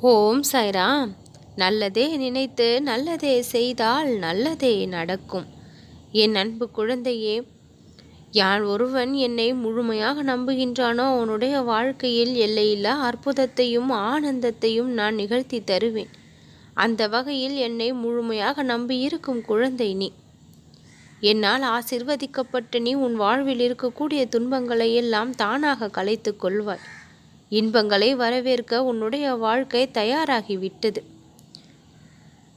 ஓம் சாய்ராம். நல்லதே நினைத்து நல்லதே செய்தால் நல்லதே நடக்கும். என் அன்பு குழந்தையே யான் ஒருவன் என்னை முழுமையாக நம்புகின்றானோ அவனுடைய வாழ்க்கையில் எல்லையில்லா அற்புதத்தையும் ஆனந்தத்தையும் நான் நிகழ்த்தி தருவேன். அந்த வகையில் என்னை முழுமையாக நம்பியிருக்கும் குழந்தை நீ. என்னால் ஆசிர்வதிக்கப்பட்ட நீ உன் வாழ்வில் இருக்கக்கூடிய துன்பங்களை எல்லாம் தானாக கலைத்து கொள்வாய். இன்பங்களை வரவேற்க உன்னுடைய வாழ்க்கை தயாராகிவிட்டது.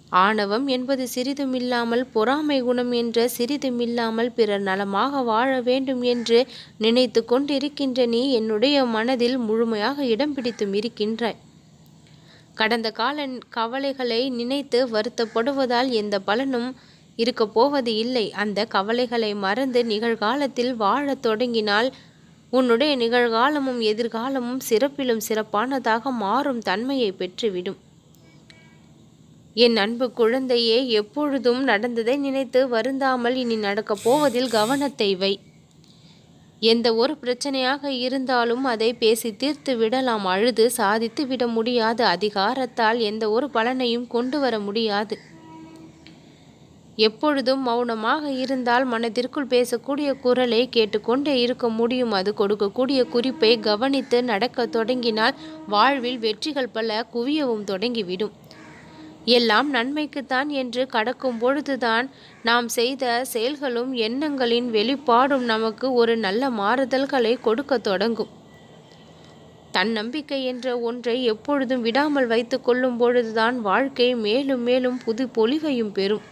ஆணவம் என்பது சிறிதுமில்லாமல் பொறாமை குணம் என்ற சிறிதுமில்லாமல் பிறர் நலமாக வாழ வேண்டும் என்று நினைத்து கொண்டிருக்கின்ற நீ என்னுடைய மனதில் முழுமையாக இடம் பிடித்தும் இருக்கின்றாய். கடந்த கால கவலைகளை நினைத்து வருத்தப்படுவதால் எந்த பலனும் இருக்கப் போவது இல்லை. அந்த கவலைகளை மறந்து நிகழ்காலத்தில் வாழத் தொடங்கினால் உன்னுடைய நிகழ்காலமும் எதிர்காலமும் சிறப்பிலும் சிறப்பானதாக மாறும் தன்மையை பெற்றுவிடும். என் அன்பு குழந்தையே எப்பொழுதும் நடந்ததை நினைத்து வருந்தாமல் இனி நடக்கப் போவதில் கவனத்தை வை. எந்த ஒரு பிரச்சனையாக இருந்தாலும் அதை பேசி தீர்த்து விடலாம். அழுது சாதித்து விட முடியாது. அதிகாரத்தால் எந்த ஒரு பலனையும் கொண்டு வர முடியாது. எப்பொழுதும் மௌனமாக இருந்தால் மனதிற்குள் பேசக்கூடிய குரலை கேட்டுக்கொண்டே இருக்க முடியும். அது கொடுக்கக்கூடிய குறிப்பை கவனித்து நடக்க தொடங்கினால் வாழ்வில் வெற்றிகள் பல குவியவும் தொடங்கிவிடும். எல்லாம் நன்மைக்குத்தான் என்று கடக்கும் பொழுதுதான் நாம் செய்த செயல்களும் எண்ணங்களின் வெளிப்பாடும் நமக்கு ஒரு நல்ல மாறுதல்களை கொடுக்க தொடங்கும். தன்னம்பிக்கை என்ற ஒன்றை எப்பொழுதும் விடாமல் வைத்து கொள்ளும் பொழுதுதான் வாழ்க்கை மேலும் மேலும் புது பொலிவையும் பெறும்.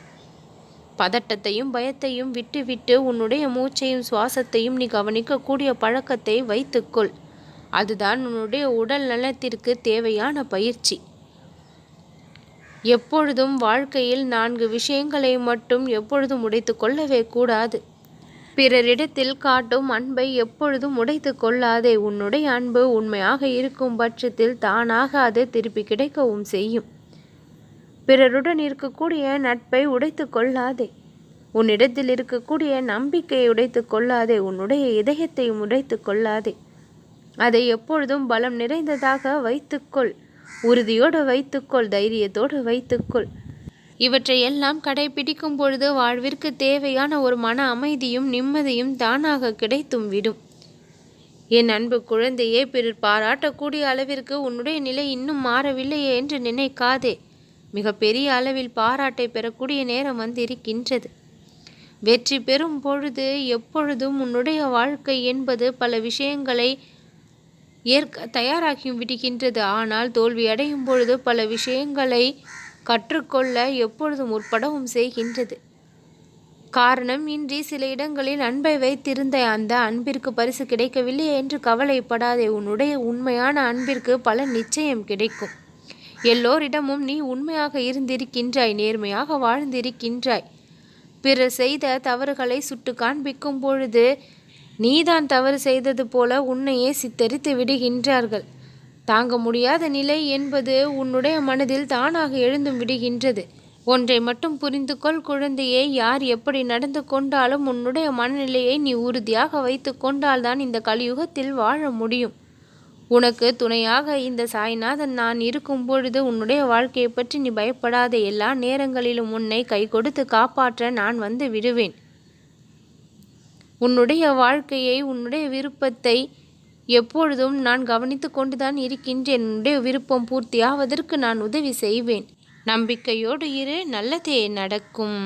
பதட்டத்தையும் பயத்தையும் விட்டுவிட்டு உன்னுடைய மூச்சையும் சுவாசத்தையும் நீ கவனிக்கக்கூடிய பழக்கத்தை வைத்துக்கொள். அதுதான் உன்னுடைய உடல் நலத்திற்கு தேவையான பயிற்சி. எப்பொழுதும் வாழ்க்கையில் நான்கு விஷயங்களை மட்டும் எப்பொழுதும் உடைத்து கொள்ளவே கூடாது. பிறரிடத்தில் காட்டும் அன்பை எப்பொழுதும் உடைத்து கொள்ளாதே. உன்னுடைய அன்பு உண்மையாக இருக்கும் பட்சத்தில் தானாக அது திருப்பி கிடைக்கவும் செய்யும். பிறருடன் இருக்கக்கூடிய நட்பை உடைத்து கொள்ளாதே. உன்னிடத்தில் இருக்கக்கூடிய நம்பிக்கையை உடைத்து கொள்ளாதே. உன்னுடைய இதயத்தையும் உடைத்து கொள்ளாதே. அதை எப்பொழுதும் பலம் நிறைந்ததாக வைத்துக்கொள் உறுதியோடு வைத்துக்கொள் தைரியத்தோடு வைத்துக்கொள் இவற்றை எல்லாம் கடைபிடிக்கும் பொழுது வாழ்விற்கு தேவையான ஒரு மன அமைதியும் நிம்மதியும் தானாக கிடைத்தும் விடும். என் அன்பு குழந்தையே பிறர் பாராட்டக்கூடிய அளவிற்கு உன்னுடைய நிலை இன்னும் மாறவில்லையே என்று நினைக்காதே. மிக பெரிய அளவில் பாராட்டை பெறக்கூடிய நேரம் வந்திருக்கின்றது. வெற்றி பெறும் பொழுது எப்பொழுதும் உன்னுடைய வாழ்க்கை என்பது பல விஷயங்களை ஏற்க தயாராகி விடுகின்றது. ஆனால் தோல்வி அடையும் பொழுது பல விஷயங்களை கற்றுக்கொள்ள எப்பொழுதும் முற்படவும் செய்கின்றது. காரணம் இன்றி சில இடங்களில் அன்பை வைத்திருந்த அந்த அன்பிற்கு பரிசு கிடைக்கவில்லை என்று கவலைப்படாதே. உன்னுடைய உண்மையான அன்பிற்கு பல நிச்சயம் கிடைக்கும். எல்லோரிடமும் நீ உண்மையாக இருந்திருக்கின்றாய் நேர்மையாக வாழ்ந்திருக்கின்றாய். பிறர் செய்த தவறுகளை சுட்டு காண்பிக்கும் பொழுது நீதான் தவறு செய்தது போல உன்னையே சித்தரித்து விடுகின்றார்கள். தாங்க முடியாத நிலை என்பது உன்னுடைய மனதில் தானாக எழுந்தும் விடுகின்றது. ஒன்றை மட்டும் புரிந்து கொள் குழந்தையே யார் எப்படி நடந்து கொண்டாலும் உன்னுடைய மனநிலையை நீ உறுதியாக வைத்து கொண்டால்தான் இந்த கலியுகத்தில் வாழ முடியும். உனக்கு துணையாக இந்த சாய்நாதன் நான் இருக்கும் பொழுது உன்னுடைய வாழ்க்கையை பற்றி நீ பயப்படாத. எல்லா நேரங்களிலும் உன்னை கை கொடுத்து காப்பாற்ற நான் வந்து விடுவேன். உன்னுடைய வாழ்க்கையை உன்னுடைய விருப்பத்தை எப்பொழுதும் நான் கவனித்து கொண்டுதான் இருக்கின்றேன். என்னுடைய விருப்பம் பூர்த்தியாவதற்கு நான் உதவி செய்வேன். நம்பிக்கையோடு இரு நல்லதே நடக்கும்.